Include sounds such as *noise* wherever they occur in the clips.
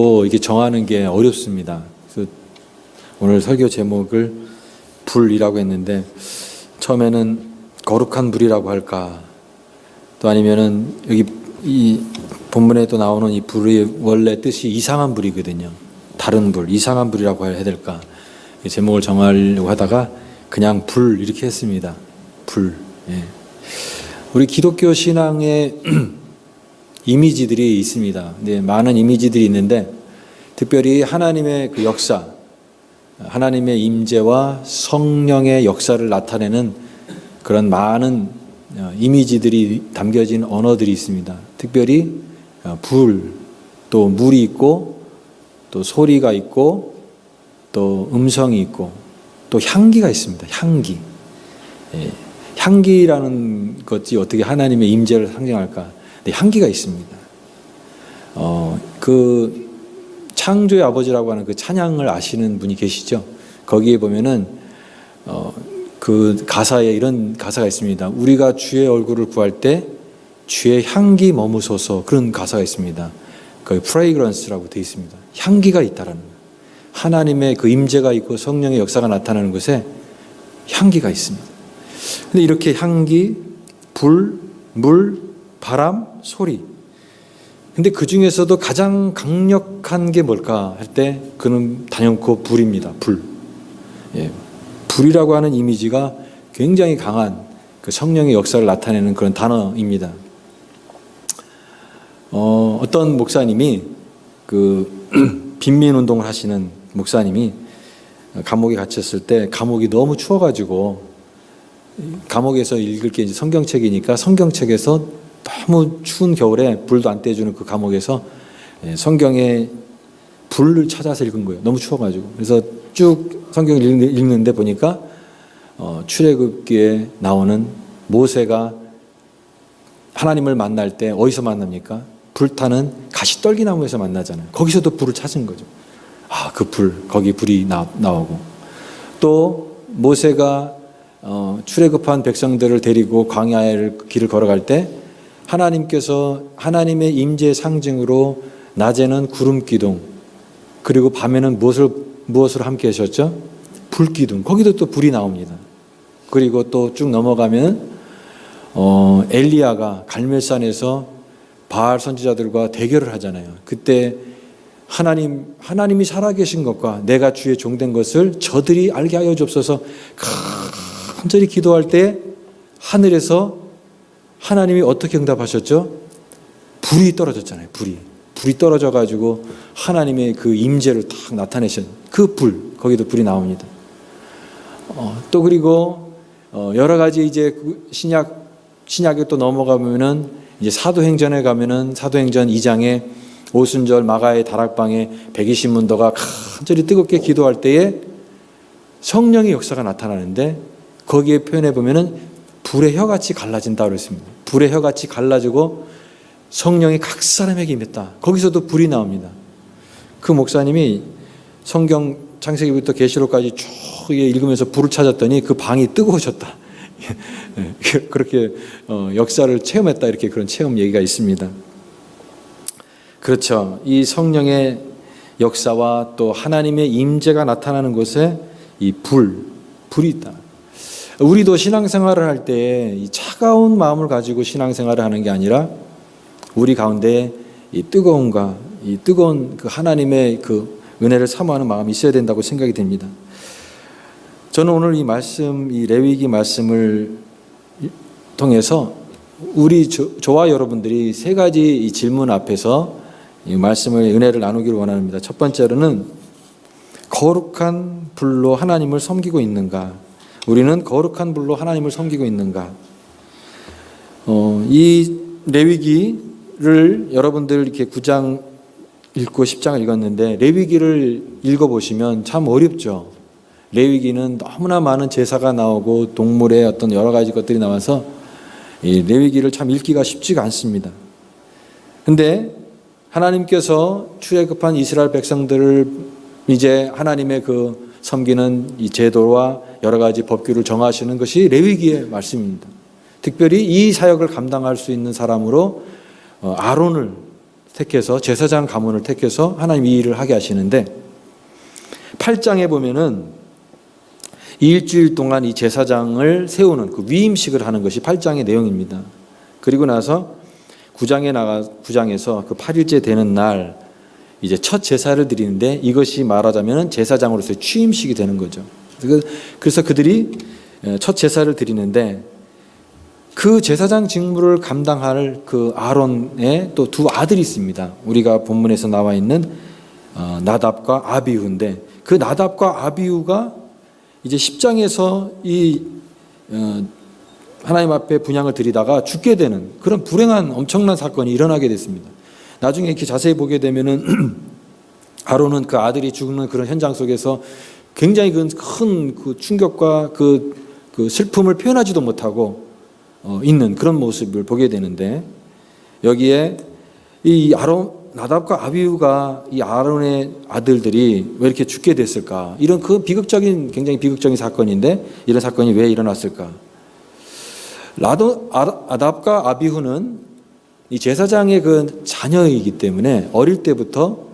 또 이게 정하는 게 어렵습니다. 그래서 오늘 설교 제목을 불이라고 했는데 처음에는 거룩한 불이라고 할까 또 아니면은 여기 이 본문에 또 나오는 이 불의 원래 뜻이 이상한 불이거든요. 다른 불, 이상한 불이라고 해야 될까? 이 제목을 정하려고 하다가 그냥 불 이렇게 했습니다. 불. 예. 우리 기독교 신앙에 *clears throat* 이미지들이 있습니다. 네, 많은 이미지들이 있는데 특별히 하나님의 그 역사, 하나님의 임재와 성령의 역사를 나타내는 그런 많은 어, 이미지들이 담겨진 언어들이 있습니다. 특별히 어, 불, 또 물이 있고, 또 소리가 있고, 또 음성이 있고, 또 향기가 있습니다. 향기. 예, 향기라는 것이 어떻게 하나님의 임재를 상징할까? 네, 향기가 있습니다. 어, 그 창조의 아버지라고 하는 그 찬양을 아시는 분이 계시죠? 거기에 보면은 어, 그 가사에 이런 가사가 있습니다. 우리가 주의 얼굴을 구할 때 주의 향기 머무소서 그런 가사가 있습니다. 거기 프레이그런스라고 되어 있습니다. 향기가 있다라는 거예요. 하나님의 그 임재가 있고 성령의 역사가 나타나는 곳에 향기가 있습니다. 근데 이렇게 향기, 불, 물, 바람, 소리. 근데 그 중에서도 가장 강력한 게 뭘까 할 때 그는 단연코 불입니다. 불. 예. 불이라고 하는 이미지가 굉장히 강한 그 성령의 역사를 나타내는 그런 단어입니다. 어, 어떤 목사님이 그 *clears throat* 빈민 운동을 하시는 목사님이 감옥에 갇혔을 때 감옥이 너무 추워가지고 감옥에서 읽을 게 이제 성경책이니까 성경책에서 너무 추운 겨울에 불도 안 떼주는 그 감옥에서 예, 성경에 불을 찾아서 읽은 거예요. 너무 추워가지고. 그래서 쭉 성경을 읽는- 읽는데 보니까 어, 출애굽기에 나오는 모세가 하나님을 만날 때 어디서 만납니까? 불타는 가시떨기나무에서 만나잖아요. 거기서도 불을 찾은 거죠. 아, 그 불, 거기 불이 나, 나오고. 또 모세가 어, 출애굽한 백성들을 데리고 광야를 길을 걸어갈 때 하나님께서 하나님의 임재 상징으로 낮에는 구름 기둥 그리고 밤에는 무엇을 무엇으로 함께 하셨죠? 불 기둥. 거기도 또 불이 나옵니다. 그리고 또 쭉 넘어가면 어, 엘리야가 갈멜산에서 바알 선지자들과 대결을 하잖아요. 그때 하나님 하나님이 살아계신 것과 내가 주의 종된 것을 저들이 알게 하여 주옵소서 간절히 기도할 때 하늘에서 하나님이 어떻게 응답하셨죠? 불이 떨어졌잖아요. 불이 불이 떨어져 가지고 하나님의 그 임재를 딱 나타내신 그 불 거기도 불이 나옵니다. 어, 또 그리고 어, 여러 가지 이제 그 신약 신약에 또 넘어가면은 이제 사도행전에 가면은 사도행전 2장에 오순절 마가의 다락방에 120문도가 간절히 뜨겁게 기도할 때에 성령의 역사가 나타나는데 거기에 표현해 보면은 불의 혀같이 갈라진다 그랬습니다. 불의 혀같이 갈라지고 성령이 각 사람에게 임했다. 거기서도 불이 나옵니다. 그 목사님이 성경 창세기부터 계시록까지 쭉 읽으면서 불을 찾았더니 그 방이 뜨거워졌다. 예, *laughs* 그렇게 어, 역사를 체험했다 이렇게 그런 체험 얘기가 있습니다. 그렇죠. 이 성령의 역사와 또 하나님의 임재가 나타나는 곳에 이 불, 불이 있다. 우리도 신앙생활을 할때이 차가운 마음을 가지고 신앙생활을 하는 게 아니라 우리 가운데 이 뜨거움과 이 뜨거운 그 하나님의 그 은혜를 사모하는 마음이 있어야 된다고 생각이 됩니다. 저는 오늘 이 말씀, 이 레위기 말씀을 통해서 우리 저, 저와 여러분들이 세 가지 이 질문 앞에서 이 말씀을 은혜를 나누기를 원합니다. 첫 번째로는 거룩한 불로 하나님을 섬기고 있는가? 우리는 거룩한 불로 하나님을 섬기고 있는가? 어, 이 레위기를 여러분들 이렇게 9장 읽고 10장을 읽었는데 레위기를 읽어 보시면 참 어렵죠. 레위기는 너무나 많은 제사가 나오고 동물의 어떤 여러 가지 것들이 나와서 이 레위기를 참 읽기가 쉽지가 않습니다. 근데 하나님께서 출애굽한 이스라엘 백성들을 이제 하나님의 그 섬기는 이 제도와 여러 가지 법규를 정하시는 것이 레위기의 말씀입니다. 특별히 이 사역을 감당할 수 있는 사람으로 어, 아론을 택해서 제사장 가문을 택해서 하나님 이 일을 하게 하시는데 8장에 보면은 일주일 동안 이 제사장을 세우는 그 위임식을 하는 것이 8장의 내용입니다. 그리고 나서 9장에 나가 9장에서 그 8일째 되는 날 이제 첫 제사를 드리는데 이것이 말하자면 제사장으로서의 취임식이 되는 거죠. 그- 그래서 그들이 첫 제사를 드리는데 그 제사장 직무를 감당할 그 아론의 또 두 아들이 있습니다. 우리가 본문에서 나와 있는 어, 나답과 아비후인데 그 나답과 아비후가 이제 10장에서 이 어, 하나님 앞에 분양을 드리다가 죽게 되는 그런 불행한 엄청난 사건이 일어나게 됐습니다. 나중에 이렇게 자세히 보게 되면은 *clears throat* 아론은 그 아들이 죽는 그런 현장 속에서 굉장히 큰 그 충격과 그, 그 슬픔을 표현하지도 못하고 어, 있는 그런 모습을 보게 되는데 여기에 이 아론 나답과 아비우가 이 아론의 아들들이 왜 이렇게 죽게 됐을까? 이런 그 비극적인 굉장히 비극적인 사건인데 이런 사건이 왜 일어났을까? 라도 아- 아답과 아비후는 이 제사장의 그 자녀이기 때문에 어릴 때부터 어,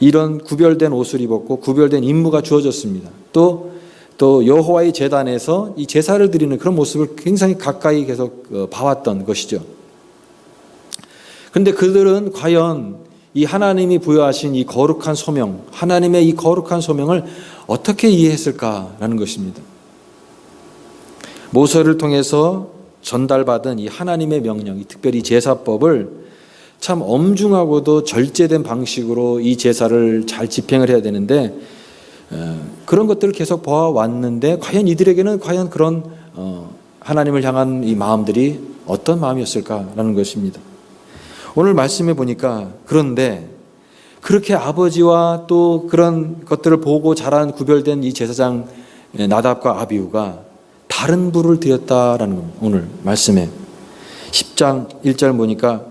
이런 구별된 옷을 입었고 구별된 임무가 주어졌습니다. 또 또 여호와의 제단에서 이 제사를 드리는 그런 모습을 굉장히 가까이 계속 어, 봐왔던 것이죠. 그런데 그들은 과연 이 하나님이 부여하신 이 거룩한 소명, 하나님의 이 거룩한 소명을 어떻게 이해했을까라는 것입니다. 모세를 통해서 전달받은 이 하나님의 명령, 특별히 제사법을 참 엄중하고도 절제된 방식으로 이 제사를 잘 집행을 해야 되는데 어, 그런 것들을 계속 보아왔는데 과연 이들에게는 과연 그런 어, 하나님을 향한 이 마음들이 어떤 마음이었을까라는 것입니다. 오늘 말씀해 보니까 그런데 그렇게 아버지와 또 그런 것들을 보고 자란 구별된 이 제사장 나답과 아비우가 다른 불을 드렸다라는. 오늘 말씀에 10장 1절 보니까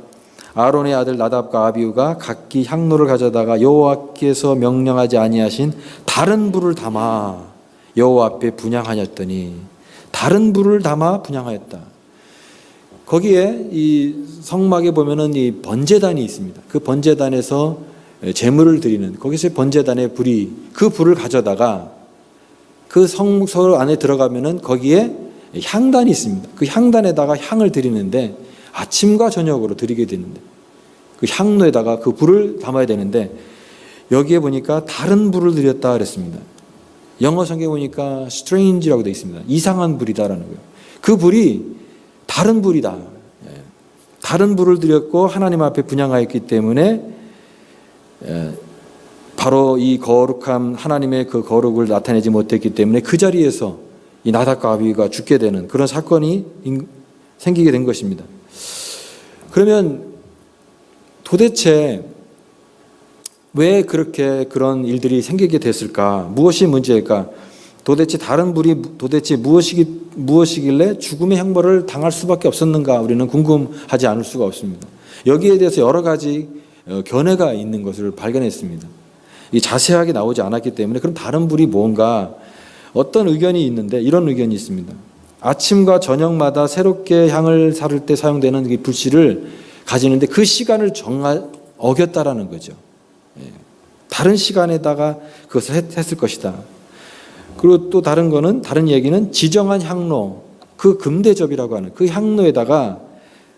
아론의 아들 나답과 아비우가 각기 향로를 가져다가 여호와께서 명령하지 아니하신 다른 불을 담아 여호와 앞에 분양하였더니 다른 불을 담아 분양하였다. 거기에 이 성막에 보면은 이 번제단이 있습니다. 그 번제단에서 제물을 드리는 거기서 번제단의 불이 그 불을 가져다가 그 성소 안에 들어가면은 거기에 향단이 있습니다. 그 향단에다가 향을 드리는데 아침과 저녁으로 드리게 되는데 그 향로에다가 그 불을 담아야 되는데 여기에 보니까 다른 불을 드렸다 그랬습니다. 영어 성경에 보니까 strange라고 되어 있습니다. 이상한 불이다라는 거예요. 그 불이 다른 불이다. 예. 다른 불을 드렸고 하나님 앞에 분양하였기 때문에 예, 바로 이 거룩함 하나님의 그 거룩을 나타내지 못했기 때문에 그 자리에서 이 나답과 아비가 죽게 되는 그런 사건이 인- 생기게 된 것입니다. 그러면 도대체 왜 그렇게 그런 일들이 생기게 됐을까? 무엇이 문제일까? 도대체 다른 불이 도대체 무엇이기, 무엇이길래 죽음의 형벌을 당할 수밖에 없었는가? 우리는 궁금하지 않을 수가 없습니다. 여기에 대해서 여러 가지 어, 견해가 있는 것을 발견했습니다. 이 자세하게 나오지 않았기 때문에 그럼 다른 불이 뭔가 어떤 의견이 있는데 이런 의견이 있습니다. 아침과 저녁마다 새롭게 향을 사를 때 사용되는 이 불씨를 가지는데 그 시간을 정하 어겼다라는 거죠. 예. 다른 시간에다가 그것을 했, 했을 것이다. 그리고 또 다른 거는 다른 얘기는 지정한 향로 그 금대접이라고 하는 그 향로에다가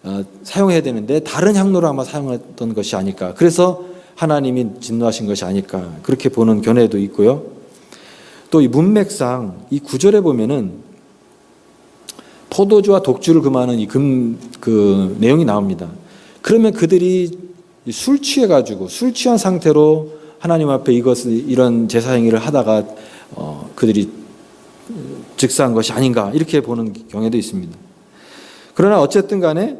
어, 사용해야 되는데 다른 향로를 아마 사용했던 것이 아닐까. 그래서 하나님이 진노하신 것이 아닐까. 그렇게 보는 견해도 있고요. 또 이 문맥상 이 구절에 보면은 포도주와 독주를 금하는 이 금 그 내용이 나옵니다. 그러면 그들이 술 취해 가지고 술 취한 상태로 하나님 앞에 이것을 이런 제사 행위를 하다가 어, 그들이 즉사한 것이 아닌가 이렇게 보는 경우도 있습니다. 그러나 어쨌든 간에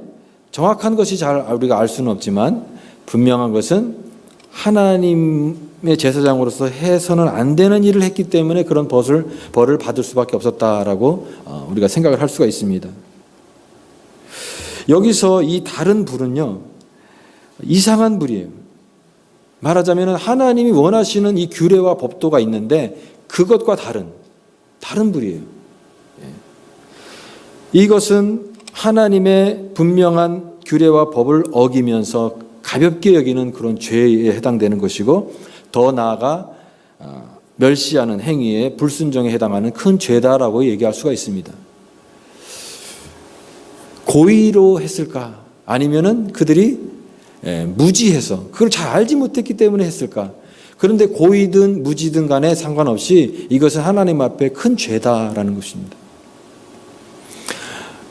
정확한 것이 잘 우리가 알 수는 없지만 분명한 것은 하나님 의 제사장으로서 해서는 안 되는 일을 했기 때문에 그런 벌을 벌을 받을 수밖에 없었다라고 어, 우리가 생각을 할 수가 있습니다. 여기서 이 다른 불은요 이상한 불이에요. 말하자면 하나님이 원하시는 이 규례와 법도가 있는데 그것과 다른 다른 불이에요. 예. 이것은 하나님의 분명한 규례와 법을 어기면서 가볍게 여기는 그런 죄에 해당되는 것이고 더 나아가 어, 멸시하는 행위에 불순종에 해당하는 큰 죄다라고 얘기할 수가 있습니다. 고의로 했을까? 아니면은 그들이 예, 무지해서 그걸 잘 알지 못했기 때문에 했을까? 그런데 고의든 무지든 간에 상관없이 이것은 하나님 앞에 큰 죄다라는 것입니다.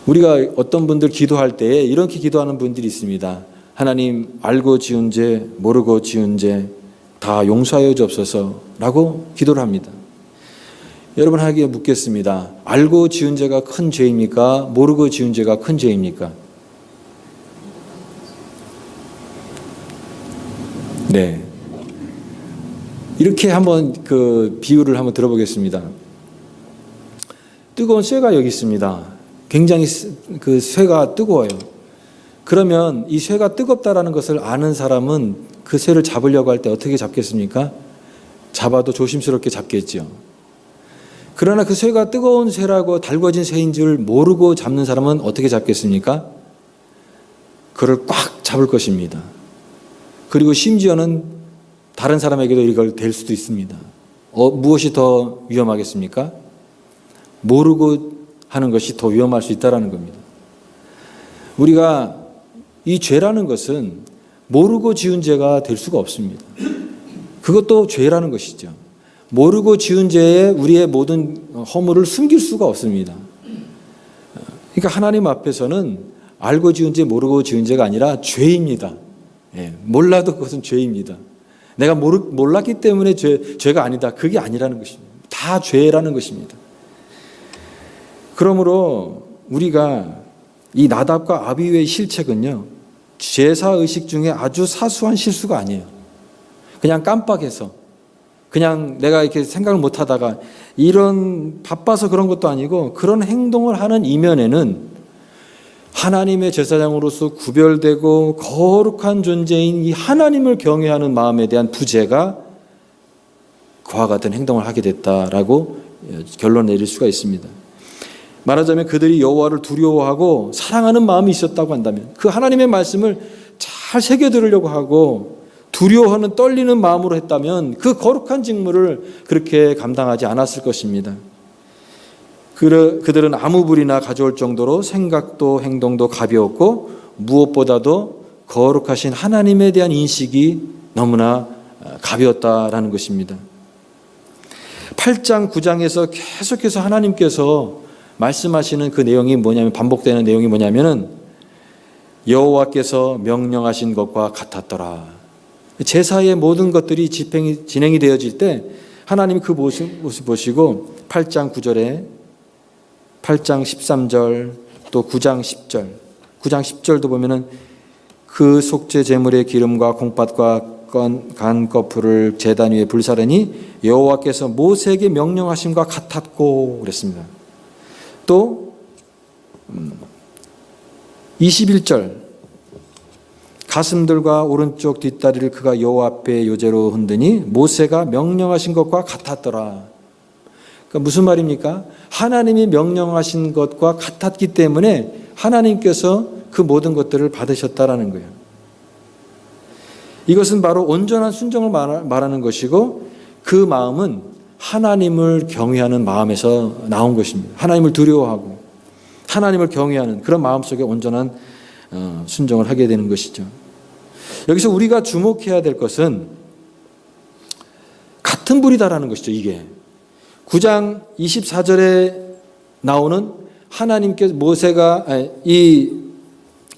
우리가 어떤 분들 기도할 때에 이렇게 기도하는 분들이 있습니다. 하나님 알고 지은 죄, 모르고 지은 죄 다 용서하여 주옵소서라고 기도를 합니다. 여러분 하기에 묻겠습니다. 알고 지은 죄가 큰 죄입니까? 모르고 지은 죄가 큰 죄입니까? 네. 이렇게 한번 그 비유를 한번 들어보겠습니다. 뜨거운 쇠가 여기 있습니다. 굉장히 스- 그 쇠가 뜨거워요. 그러면 이 쇠가 뜨겁다라는 것을 아는 사람은 그 쇠를 잡으려고 할 때 어떻게 잡겠습니까? 잡아도 조심스럽게 잡겠죠. 그러나 그 쇠가 뜨거운 쇠라고 달궈진 쇠인 줄 모르고 잡는 사람은 어떻게 잡겠습니까? 그를 꽉 잡을 것입니다. 그리고 심지어는 다른 사람에게도 이걸 댈 수도 있습니다. 어, 무엇이 더 위험하겠습니까? 모르고 하는 것이 더 위험할 수 있다라는 겁니다. 우리가 이 죄라는 것은 모르고 지은 죄가 될 수가 없습니다. 그것도 죄라는 것이죠. 모르고 지은 죄에 우리의 모든 허물을 숨길 수가 없습니다. 그러니까 하나님 앞에서는 알고 지은 죄, 모르고 지은 죄가 아니라 죄입니다. 예, 몰라도 그것은 죄입니다. 내가 모르, 몰랐기 때문에 죄, 죄가 아니다. 그게 아니라는 것입니다. 다 죄라는 것입니다. 그러므로 우리가 이 나답과 아비유의 실책은요, 제사 의식 중에 아주 사소한 실수가 아니에요. 그냥 깜빡해서, 그냥 내가 이렇게 생각을 못 하다가 이런 바빠서 그런 것도 아니고 그런 행동을 하는 이면에는 하나님의 제사장으로서 구별되고 거룩한 존재인 이 하나님을 경외하는 마음에 대한 부재가 그와 같은 행동을 하게 됐다라고 결론 내릴 수가 있습니다. 말하자면 그들이 여호와를 두려워하고 사랑하는 마음이 있었다고 한다면 그 하나님의 말씀을 잘 새겨 들으려고 하고 두려워하는 떨리는 마음으로 했다면 그 거룩한 직무를 그렇게 감당하지 않았을 것입니다. 그- 그들은 아무 불이나 가져올 정도로 생각도 행동도 가벼웠고 무엇보다도 거룩하신 하나님에 대한 인식이 너무나 가벼웠다라는 것입니다. 8장 9장에서 계속해서 하나님께서 말씀하시는 그 내용이 뭐냐면 반복되는 내용이 뭐냐면은 여호와께서 명령하신 것과 같았더라. 제사의 모든 것들이 집행이 진행이 되어질 때 하나님이 그 모습, 모습 보시고 8장 9절에 8장 13절 또 9장 10절 9장 10절도 보면은 그 속죄 제물의 기름과 콩팥과 건- 간 거풀을 제단 위에 불사르니 여호와께서 모세에게 명령하심과 같았고 그랬습니다. 또 음, 21절 가슴들과 오른쪽 뒷다리를 그가 여호와 앞에 요제로 흔드니 모세가 명령하신 것과 같았더라. 그러니까 무슨 말입니까? 하나님이 명령하신 것과 같았기 때문에 하나님께서 그 모든 것들을 받으셨다라는 거예요. 이것은 바로 온전한 순종을 말하- 말하는 것이고 그 마음은 하나님을 경외하는 마음에서 나온 것입니다. 하나님을 두려워하고 하나님을 경외하는 그런 마음 속에 온전한 어, 순종을 하게 되는 것이죠. 여기서 우리가 주목해야 될 것은 같은 불이다라는 것이죠, 이게. 9장 24절에 나오는 하나님께 모세가 이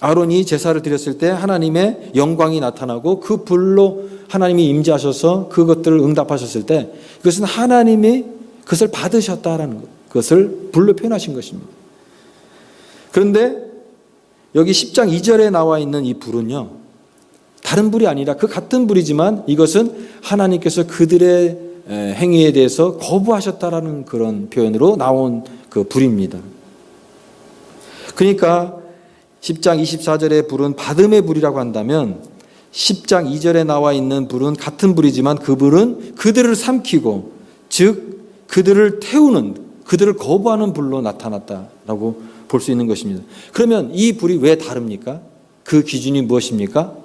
아론이 제사를 드렸을 때 하나님의 영광이 나타나고 그 불로 하나님이 임재하셔서 그것들을 응답하셨을 때 그것은 하나님이 그것을 받으셨다라는 것, 그것을 불로 표현하신 것입니다. 그런데 여기 10장 2절에 나와 있는 이 불은요. 다른 불이 아니라 그 같은 불이지만 이것은 하나님께서 그들의 에, 행위에 대해서 거부하셨다라는 그런 표현으로 나온 그 불입니다. 그러니까 10장 24절의 불은 받음의 불이라고 한다면 10장 2절에 나와 있는 불은 같은 불이지만 그 불은 그들을 삼키고 즉 그들을 태우는 그들을 거부하는 불로 나타났다라고 볼 수 있는 것입니다. 그러면 이 불이 왜 다릅니까? 그 기준이 무엇입니까?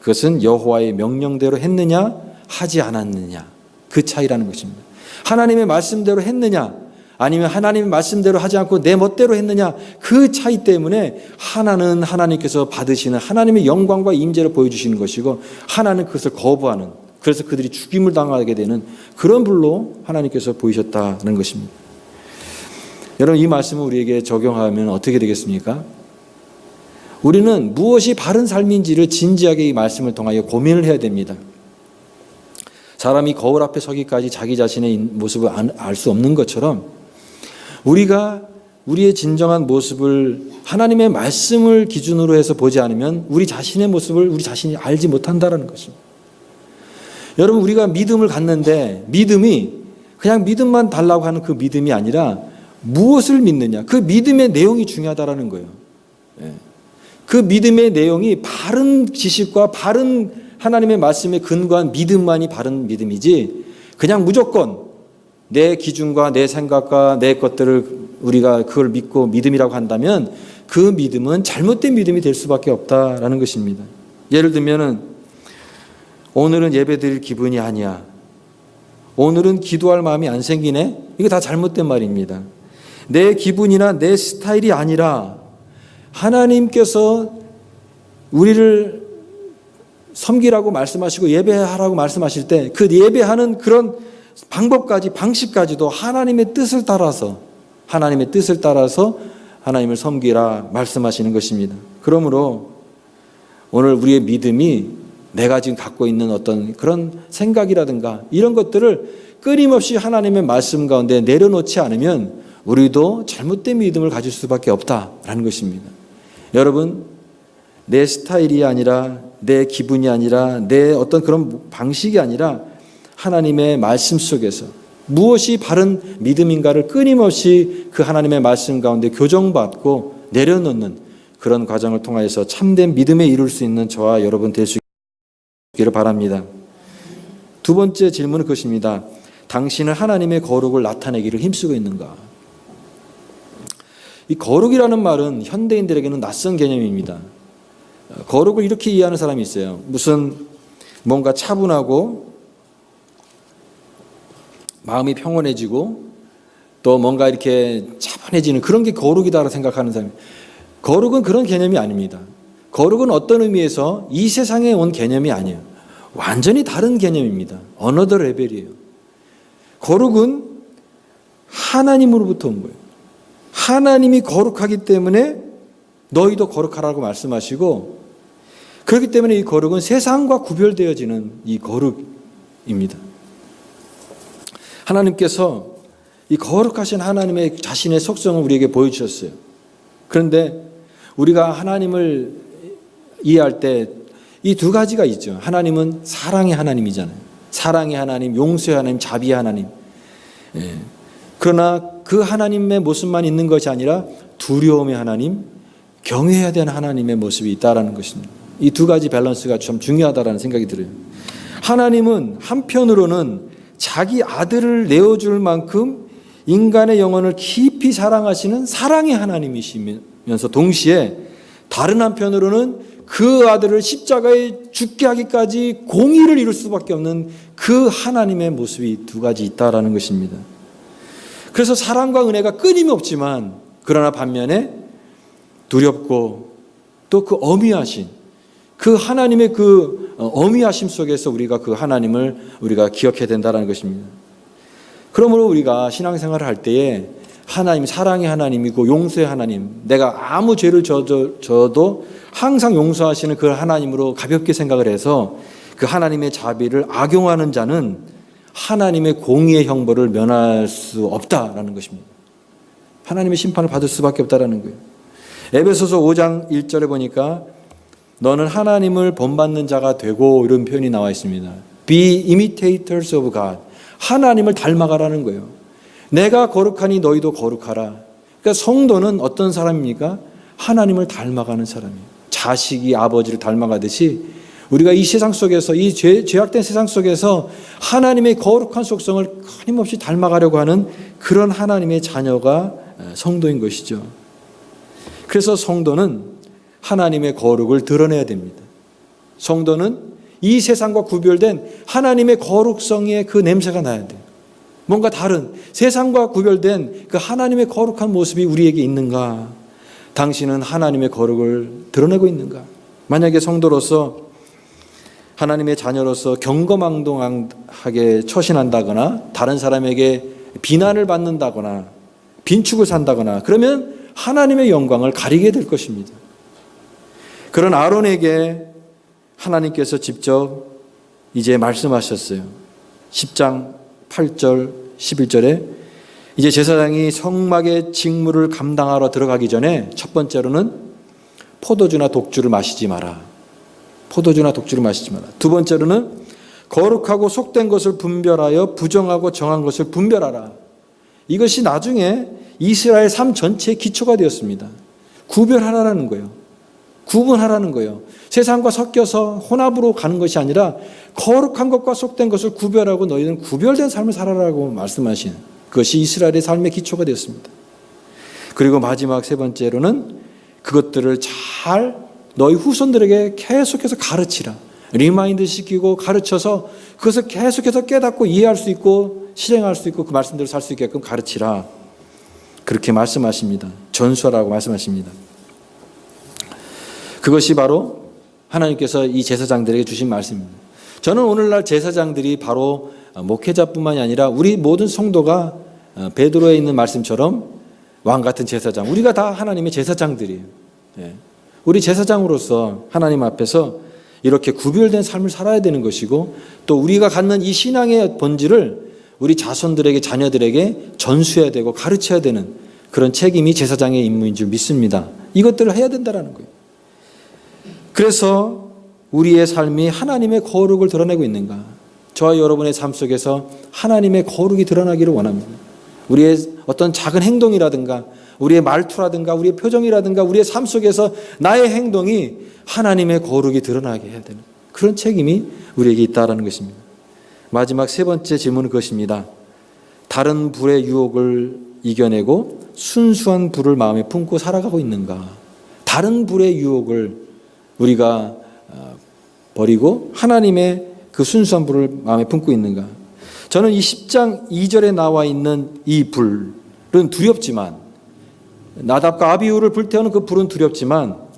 그것은 여호와의 명령대로 했느냐 하지 않았느냐 그 차이라는 것입니다. 하나님의 말씀대로 했느냐 아니면 하나님의 말씀대로 하지 않고 내 멋대로 했느냐 그 차이 때문에 하나는 하나님께서 받으시는 하나님의 영광과 임재를 보여주시는 것이고 하나는 그것을 거부하는 그래서 그들이 죽임을 당하게 되는 그런 불로 하나님께서 보이셨다는 것입니다. 여러분 이 말씀을 우리에게 적용하면 어떻게 되겠습니까? 우리는 무엇이 바른 삶인지를 진지하게 이 말씀을 통하여 고민을 해야 됩니다. 사람이 거울 앞에 서기까지 자기 자신의 모습을 알 수 없는 것처럼 우리가 우리의 진정한 모습을 하나님의 말씀을 기준으로 해서 보지 않으면 우리 자신의 모습을 우리 자신이 알지 못한다라는 것입니다. 여러분 우리가 믿음을 갖는데 믿음이 그냥 믿음만 달라고 하는 그 믿음이 아니라 무엇을 믿느냐 그 믿음의 내용이 중요하다라는 거예요. 예. 그 믿음의 내용이 바른 지식과 바른 하나님의 말씀에 근거한 믿음만이 바른 믿음이지 그냥 무조건 내 기준과 내 생각과 내 것들을 우리가 그걸 믿고 믿음이라고 한다면 그 믿음은 잘못된 믿음이 될 수밖에 없다라는 것입니다. 예를 들면은 오늘은 예배 드릴 기분이 아니야. 오늘은 기도할 마음이 안 생기네. 이거 다 잘못된 말입니다. 내 기분이나 내 스타일이 아니라 하나님께서 우리를 섬기라고 말씀하시고 예배하라고 말씀하실 때 그 예배하는 그런 방법까지 방식까지도 하나님의 뜻을 따라서 하나님의 뜻을 따라서 하나님을 섬기라 말씀하시는 것입니다. 그러므로 오늘 우리의 믿음이 내가 지금 갖고 있는 어떤 그런 생각이라든가 이런 것들을 끊임없이 하나님의 말씀 가운데 내려놓지 않으면 우리도 잘못된 믿음을 가질 수밖에 없다라는 것입니다. 여러분, 내 스타일이 아니라 내 기분이 아니라 내 어떤 그런 방식이 아니라 하나님의 말씀 속에서 무엇이 바른 믿음인가를 끊임없이 그 하나님의 말씀 가운데 교정받고 내려놓는 그런 과정을 통하여서 참된 믿음에 이룰 수 있는 저와 여러분 될 수 있기를 바랍니다. 두 번째 질문은 그것입니다. 당신은 하나님의 거룩을 나타내기를 힘쓰고 있는가? 이 거룩이라는 말은 현대인들에게는 낯선 개념입니다. 거룩을 이렇게 이해하는 사람이 있어요. 무슨 뭔가 차분하고 마음이 평온해지고 또 뭔가 이렇게 차분해지는 그런 게 거룩이다라고 생각하는 사람이 거룩은 그런 개념이 아닙니다. 거룩은 어떤 의미에서 이 세상에 온 개념이 아니에요. 완전히 다른 개념입니다. 어너더 레벨이에요. 거룩은 하나님으로부터 온 거예요. 하나님이 거룩하기 때문에 너희도 거룩하라고 말씀하시고 그렇기 때문에 이 거룩은 세상과 구별되어지는 이 거룩입니다. 하나님께서 이 거룩하신 하나님의 자신의 속성을 우리에게 보여주셨어요. 그런데 우리가 하나님을 이해할 때 이 두 가지가 있죠. 하나님은 사랑의 하나님이잖아요. 사랑의 하나님, 용서의 하나님, 자비의 하나님. 예. 그러나 그 하나님의 모습만 있는 것이 아니라 두려움의 하나님, 경외해야 되는 하나님의 모습이 있다라는 것입니다. 이 두 가지 밸런스가 좀 중요하다라는 생각이 들어요. 하나님은 한편으로는 자기 아들을 내어줄 만큼 인간의 영혼을 깊이 사랑하시는 사랑의 하나님이시면서 동시에 다른 한편으로는 그 아들을 십자가에 죽게 하기까지 공의를 이룰 수밖에 없는 그 하나님의 모습이 두 가지 있다라는 것입니다. 그래서 사랑과 은혜가 끊임없지만 그러나 반면에 두렵고 또 그 어미하신 그 하나님의 그 어미하심 속에서 우리가 그 하나님을 우리가 기억해야 된다는 것입니다. 그러므로 우리가 신앙생활을 할 때에 하나님 사랑의 하나님이고 용서의 하나님 내가 아무 죄를 져도 항상 용서하시는 그 하나님으로 가볍게 생각을 해서 그 하나님의 자비를 악용하는 자는 하나님의 공의의 형벌을 면할 수 없다라는 것입니다. 하나님의 심판을 받을 수밖에 없다라는 거예요. 에베소서 5장 1절에 보니까 너는 하나님을 본받는 자가 되고 이런 표현이 나와 있습니다. Be imitators of God. 하나님을 닮아가라는 거예요. 내가 거룩하니 너희도 거룩하라. 그러니까 성도는 어떤 사람입니까? 하나님을 닮아가는 사람이에요. 자식이 아버지를 닮아가듯이 우리가 이 세상 속에서 이 죄, 죄악된 세상 속에서 하나님의 거룩한 속성을 끊임없이 닮아가려고 하는 그런 하나님의 자녀가 성도인 것이죠. 그래서 성도는 하나님의 거룩을 드러내야 됩니다. 성도는 이 세상과 구별된 하나님의 거룩성의 그 냄새가 나야 돼요. 뭔가 다른 세상과 구별된 그 하나님의 거룩한 모습이 우리에게 있는가? 당신은 하나님의 거룩을 드러내고 있는가? 만약에 성도로서 하나님의 자녀로서 경거망동하게 처신한다거나 다른 사람에게 비난을 받는다거나 빈축을 산다거나 그러면 하나님의 영광을 가리게 될 것입니다. 그런 아론에게 하나님께서 직접 이제 말씀하셨어요. 10장 8절 11절에 이제 제사장이 성막의 직무를 감당하러 들어가기 전에 첫 번째로는 포도주나 독주를 마시지 마라. 포도주나 독주를 마시지 마라. 두 번째로는 거룩하고 속된 것을 분별하여 부정하고 정한 것을 분별하라. 이것이 나중에 이스라엘 삶 전체의 기초가 되었습니다. 구별하라는 거예요. 구분하라는 거예요. 세상과 섞여서 혼합으로 가는 것이 아니라 거룩한 것과 속된 것을 구별하고 너희는 구별된 삶을 살아라고 말씀하신 그것이 이스라엘의 삶의 기초가 되었습니다. 그리고 마지막 세 번째로는 그것들을 잘 너희 후손들에게 계속해서 가르치라. 리마인드 시키고 가르쳐서 그것을 계속해서 깨닫고 이해할 수 있고 실행할 수 있고 그 말씀대로 살 수 있게끔 가르치라. 그렇게 말씀하십니다. 전수하라고 말씀하십니다. 그것이 바로 하나님께서 이 제사장들에게 주신 말씀입니다. 저는 오늘날 제사장들이 바로 목회자뿐만이 아니라 우리 모든 성도가 베드로에 있는 말씀처럼 왕 같은 제사장. 우리가 다 하나님의 제사장들이에요. 예. 우리 제사장으로서 하나님 앞에서 이렇게 구별된 삶을 살아야 되는 것이고 또 우리가 갖는 이 신앙의 본질을 우리 자손들에게 자녀들에게 전수해야 되고 가르쳐야 되는 그런 책임이 제사장의 임무인 줄 믿습니다. 이것들을 해야 된다라는 거예요. 그래서 우리의 삶이 하나님의 거룩을 드러내고 있는가? 저와 여러분의 삶 속에서 하나님의 거룩이 드러나기를 원합니다. 우리의 어떤 작은 행동이라든가 우리의 말투라든가 우리의 표정이라든가 우리의 삶 속에서 나의 행동이 하나님의 거룩이 드러나게 해야 되는 그런 책임이 우리에게 있다라는 것입니다. 마지막 세 번째 질문은 그것입니다. 다른 불의 유혹을 이겨내고 순수한 불을 마음에 품고 살아가고 있는가? 다른 불의 유혹을 우리가 어, 버리고 하나님의 그 순수한 불을 마음에 품고 있는가? 저는 이 10장 2절에 나와 있는 이 불은 두렵지만 나답과 아비우를 불태우는 그 불은 두렵지만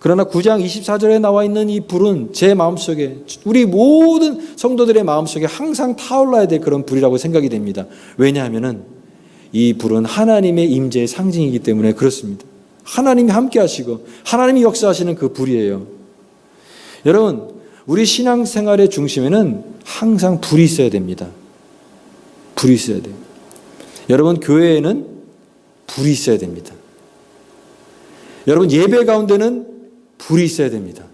그러나 9장 24절에 나와 있는 이 불은 제 마음속에 우리 모든 성도들의 마음속에 항상 타올라야 될 그런 불이라고 생각이 됩니다. 왜냐하면은 이 불은 하나님의 임재의 상징이기 때문에 그렇습니다. 하나님이 함께 하시고 하나님이 역사하시는 그 불이에요. 여러분, 우리 신앙생활의 중심에는 항상 불이 있어야 됩니다. 불이 있어야 돼요. 여러분, 교회에는 불이 있어야 됩니다. 여러분, 예배 가운데는 불이 있어야 됩니다.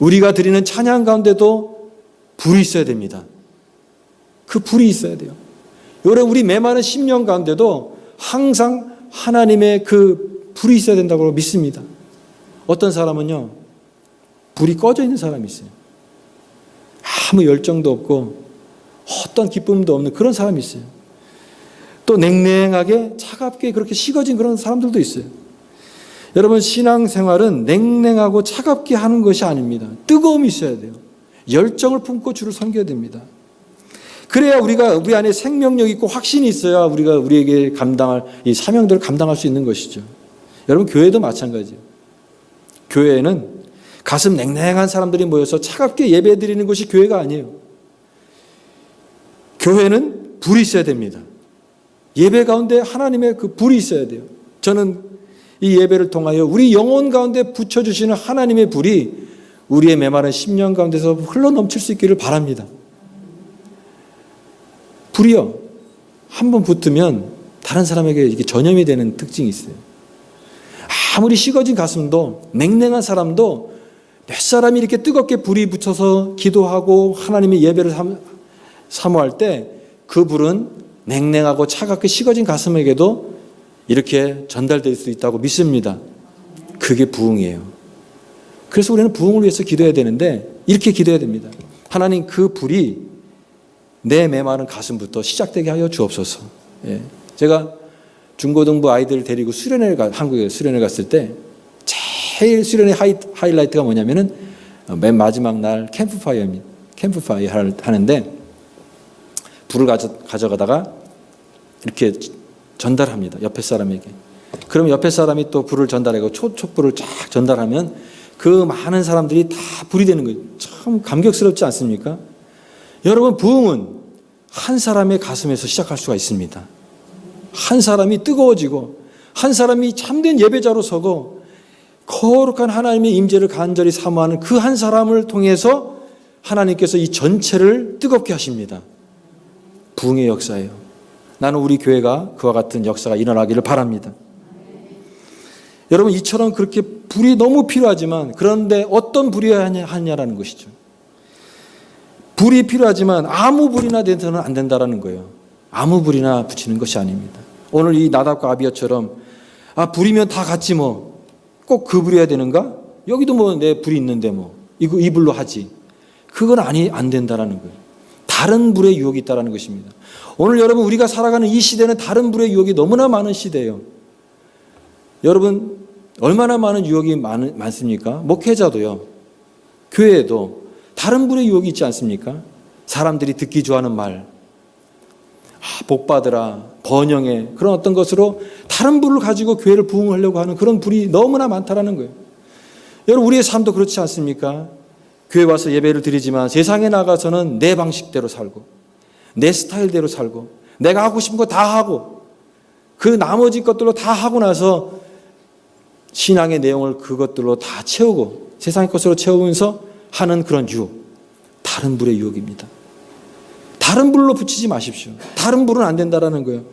우리가 드리는 찬양 가운데도 불이 있어야 됩니다. 그 불이 있어야 돼요. 여러분, 우리 메마른 10년 가운데도 항상 하나님의 그 불이 있어야 된다고 믿습니다. 어떤 사람은요, 불이 꺼져 있는 사람이 있어요. 아무 열정도 없고, 어떤 기쁨도 없는 그런 사람이 있어요. 또 냉랭하게 차갑게 그렇게 식어진 그런 사람들도 있어요. 여러분, 신앙생활은 냉랭하고 차갑게 하는 것이 아닙니다. 뜨거움이 있어야 돼요. 열정을 품고 주를 섬겨야 됩니다. 그래야 우리가 우리 안에 생명력 있고 확신이 있어야 우리가 우리에게 감당할 이 사명들을 감당할 수 있는 것이죠. 여러분 교회도 마찬가지예요. 교회에는 가슴 냉랭한 사람들이 모여서 차갑게 예배 드리는 것이 교회가 아니에요. 교회는 불이 있어야 됩니다. 예배 가운데 하나님의 그 불이 있어야 돼요. 저는 이 예배를 통하여 우리 영혼 가운데 붙여주시는 하나님의 불이 우리의 메마른 10년 가운데서 흘러 넘칠 수 있기를 바랍니다. 불이요. 한 번 붙으면 다른 사람에게 이게 전염이 되는 특징이 있어요. 아무리 식어진 가슴도 냉랭한 사람도 몇 사람이 이렇게 뜨겁게 불이 붙여서 기도하고 하나님의 예배를 사모할 때 그 불은 냉랭하고 차갑게 식어진 가슴에게도 이렇게 전달될 수 있다고 믿습니다. 그게 부흥이에요. 그래서 우리는 부흥을 위해서 기도해야 되는데 이렇게 기도해야 됩니다. 하나님 그 불이 내 메마른 가슴부터 시작되게 하여 주옵소서. 예. 제가 중고등부 아이들 데리고 수련회 가 한국에 수련회 갔을 때 제일 수련의 하이, 하이라이트가 뭐냐면은 어, 맨 마지막 날 캠프파이어입니다. 캠프파이어 할- 하는데 불을 가져, 가져가다가 이렇게 전달합니다. 옆에 사람에게. 그럼 옆에 사람이 또 불을 전달하고 초촉불을 쫙 전달하면 그 많은 사람들이 다 불이 되는 거예요. 참 감격스럽지 않습니까? 여러분 부흥은 한 사람의 가슴에서 시작할 수가 있습니다. 한 사람이 뜨거워지고 한 사람이 참된 예배자로 서고 거룩한 하나님의 임재를 간절히 사모하는 그 한 사람을 통해서 하나님께서 이 전체를 뜨겁게 하십니다. 부흥의 역사예요. 나는 우리 교회가 그와 같은 역사가 일어나기를 바랍니다. 여러분 이처럼 그렇게 불이 너무 필요하지만 그런데 어떤 불이 하냐라는 것이죠. 불이 필요하지만 아무 불이나 돼서는 안 된다라는 거예요. 아무 불이나 붙이는 것이 아닙니다. 오늘 이 나답과 아비야처럼 아 불이면 다 같이 뭐꼭 그 불이어야 되는가? 여기도 뭐 내 불이 있는데 뭐 이거 이 불로 하지. 그건 아니 안 된다라는 거예요. 다른 불의 유혹이 있다라는 것입니다. 오늘 여러분 우리가 살아가는 이 시대는 다른 불의 유혹이 너무나 많은 시대예요. 여러분 얼마나 많은 유혹이 많, 많습니까? 목회자도요. 교회에도 다른 불의 유혹이 있지 않습니까? 사람들이 듣기 좋아하는 말, 아, 복 받으라, 번영해 그런 어떤 것으로 다른 불을 가지고 교회를 부흥하려고 하는 그런 불이 너무나 많다라는 거예요. 여러분 우리의 삶도 그렇지 않습니까? 교회 와서 예배를 드리지만 세상에 나가서는 내 방식대로 살고 내 스타일대로 살고 내가 하고 싶은 거 다 하고 그 나머지 것들로 다 하고 나서 신앙의 내용을 그것들로 다 채우고 세상의 것으로 채우면서 하는 그런 유혹 다른 불의 유혹입니다. 다른 불로 붙이지 마십시오. 다른 불은 안 된다라는 거예요.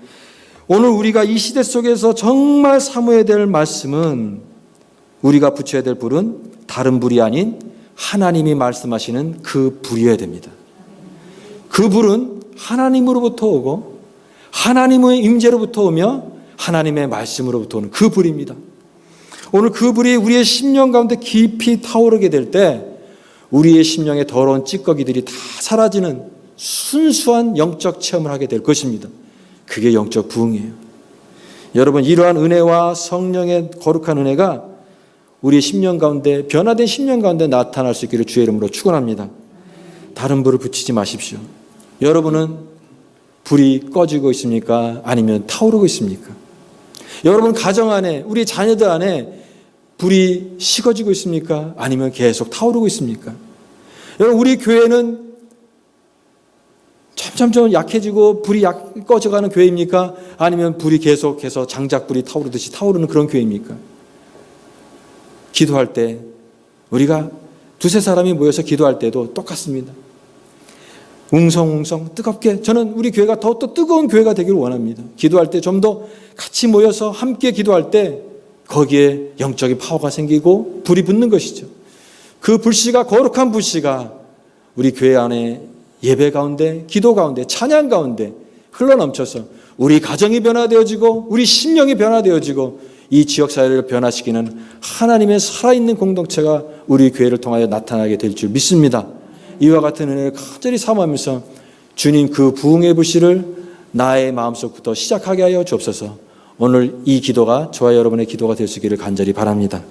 오늘 우리가 이 시대 속에서 정말 사모해야 될 말씀은 우리가 붙여야 될 불은 다른 불이 아닌 하나님이 말씀하시는 그 불이어야 됩니다. 그 불은 하나님으로부터 오고 하나님의 임재로부터 오며 하나님의 말씀으로부터 오는 그 불입니다. 오늘 그 불이 우리의 심령 가운데 깊이 타오르게 될 때 우리의 심령의 더러운 찌꺼기들이 다 사라지는 순수한 영적 체험을 하게 될 것입니다. 그게 영적 부흥이에요. 여러분 이러한 은혜와 성령의 거룩한 은혜가 우리의 심령 가운데 변화된 심령 가운데 나타날 수 있기를 주의 이름으로 축원합니다. 다른 불을 붙이지 마십시오. 여러분은 불이 꺼지고 있습니까? 아니면 타오르고 있습니까? 여러분 가정 안에 우리 자녀들 안에 불이 식어지고 있습니까? 아니면 계속 타오르고 있습니까? 여러분 우리 교회는 점점점 약해지고 불이 약, 꺼져가는 교회입니까? 아니면 불이 계속해서 장작불이 타오르듯이 타오르는 그런 교회입니까? 기도할 때 우리가 두세 사람이 모여서 기도할 때도 똑같습니다. 웅성웅성 뜨겁게 저는 우리 교회가 더 또 뜨거운 교회가 되기를 원합니다. 기도할 때 좀 더 같이 모여서 함께 기도할 때 거기에 영적인 파워가 생기고 불이 붙는 것이죠. 그 불씨가 거룩한 불씨가 우리 교회 안에 예배 가운데 기도 가운데 찬양 가운데 흘러넘쳐서 우리 가정이 변화되어지고 우리 심령이 변화되어지고 이 지역 사회를 변화시키는 하나님의 살아있는 공동체가 우리 교회를 통하여 나타나게 될 줄 믿습니다. 이와 같은 은혜를 간절히 사모하면서 주님 그 부흥의 불씨를 나의 마음속부터 시작하게 하여 주옵소서. 오늘 이 기도가 저와 여러분의 기도가 있기를 간절히 바랍니다.